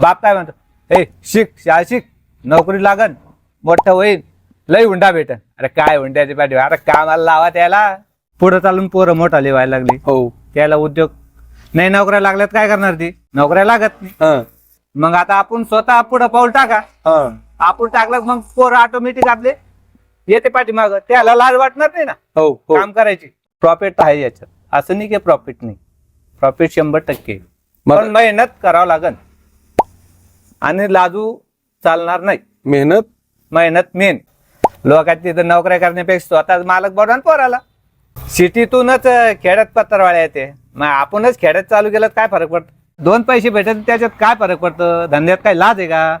बाप काय म्हणतो? हे शिक शाळा शिक नोकरी लागन मोठं होईल लय हुंडा भेटन. अरे काय हुंड्याची पाठी अरे कामाला लावा त्याला. पुढे चालून पोरं मोठा लिवायला लागली. हो. त्याला उद्योग नाही नोकऱ्या लागल्यात काय करणार ती? नोकऱ्या लागत नाही. हा. मग आता आपण स्वतः पुढे पाऊल टाका. हा. आपण टाकलं मग पोरं ऑटोमॅटिक आपले येते पाठीमाग. त्याला लाज वाटणार नाही ना? हो हो. काम करायची. प्रॉफिट आहे याच्यात. असं नाही की प्रॉफिट नाही. प्रॉफिट शंभर टक्के. मग- पण मेहनत करावं लागन. आणि लाजू चालणार नाही. मेहनत? मेहनत मेन. लोकांची तिथं नोकऱ्या करण्यापेक्षा स्वतः मालक ना पोराला. सिटीतूनच खेड्यात पत्रवाळ्या येते. मग आपणच खेड्यात चालू केलं काय फरक पडतो? दोन पैसे भेटत त्याच्यात काय फरक पडतं? धंद्यात काय लाज आहे का?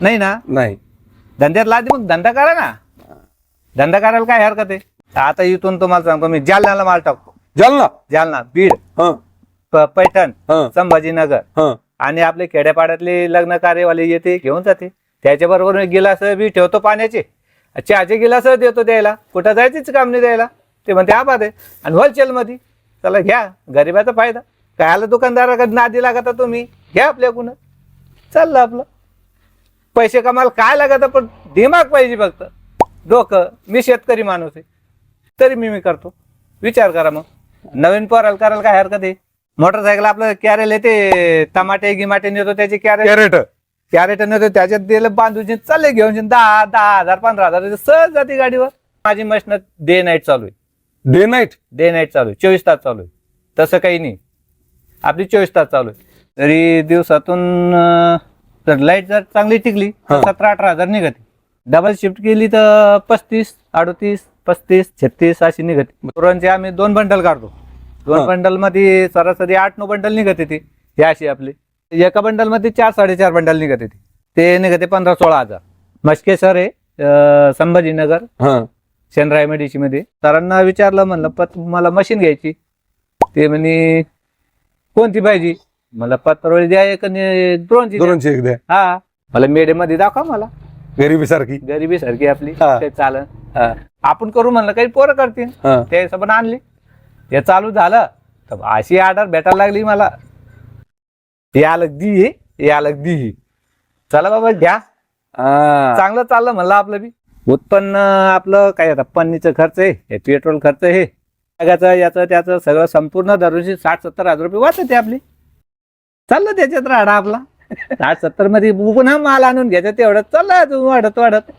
नाही ना? नाही. धंद्यात लाज मग? धंदा करा ना. धंदा करायला काय हरकत आहे? आता इथून तुम्हाला सांगतो मी जालन्याला माल टाकतो. जालना? जालना बीड पैठण संभाजीनगर. आणि आपले खेड्यापाड्यातले लग्न कार्यवाले येते घेऊन जाते. त्याच्याबरोबर मी गिलास बी ठेवतो पाण्याचे. चहाचे गिलास देतो द्यायला. कुठं जायचीच काम नाही द्यायला. ते म्हणते आबाद आहे. आणि होलसेलमध्ये चला घ्या गरिबाचा फायदा. काय आला दुकानदाराकडे नादी लागता तुम्ही? घ्या आपल्याकडून चाललं आपलं. पैसे कमाल काय लागत पण दिमाग पाहिजे फक्त. डोकं मी शेतकरी माणूस आहे. तरी मी मी करतो. विचार करा मग. नवीन पोराला करायला काय हरकत आहे? मोटरसायकल आपलं कॅरेल येते टमाटे गिमाटे नेतो त्याची कॅरेल कॅरेट कॅरेट नेतो त्याच्यात दिलं बांधून चालले घेऊन दहा दहा हजार पंधरा हजार सहज जाते गाडीवर. माझी मशीन डे नाईट चालू आहे. डे नाईट डे नाईट चालू आहे. चोवीस तास चालू आहे. तसं काही नाही. आपली चोवीस तास चालू आहे. तरी दिवसातून अं, जर लाइट जर चांगली टिकली तर हा. सतरा अठरा हजार निघते. डबल शिफ्ट केली तर पस्तीस अडतीस पस्तीस छत्तीस अशी निघते. आम्ही दोन बंडल काढतो. दोन. बंडलमध्ये सरासरी आठ नऊ बंडल निघते ती ही अशी आपली. एका बंडलमध्ये चार साडेचार बंडल निघते ती ते निघते पंधरा सोळा हजार. मस्के सर आहे संभाजीनगर शेनराय मेडिसी मध्ये सरांना विचारलं म्हणलं पत मला मशीन घ्यायची. ते म्हणे कोणती पाहिजे? मला पत्रवळी द्या एक आणि द्रोणची द्या. दोनशे एक द्या. हा. मला मेडे मध्ये दाखवा मला. गरिबी सारखी गरिबी सारखी आपली. हा. ते चालन. आपण करू म्हणलं काही पोरं करतील. त्या हिशोबाने आणली. ते चालू झालं. तर अशी ऑर्डर भेटायला लागली मला. या दी या दी चला बाबा घ्या. हा. चांगलं चाललं म्हणलं आपलं बी. उत्पन्न आपलं काय आता पन्नीचं खर्च आहे हे पेट्रोल खर्च आहे. त्याचं याचं त्याचं सगळं संपूर्ण दरवर्षी साठ सत्तर हजार रुपये वाचते आपली. चाललं त्याच्यात राहडा आपला. साठ सत्तरमध्ये पुन्हा माल आणून घ्यायचं तेवढं चाललं अजून वाढत वाढत.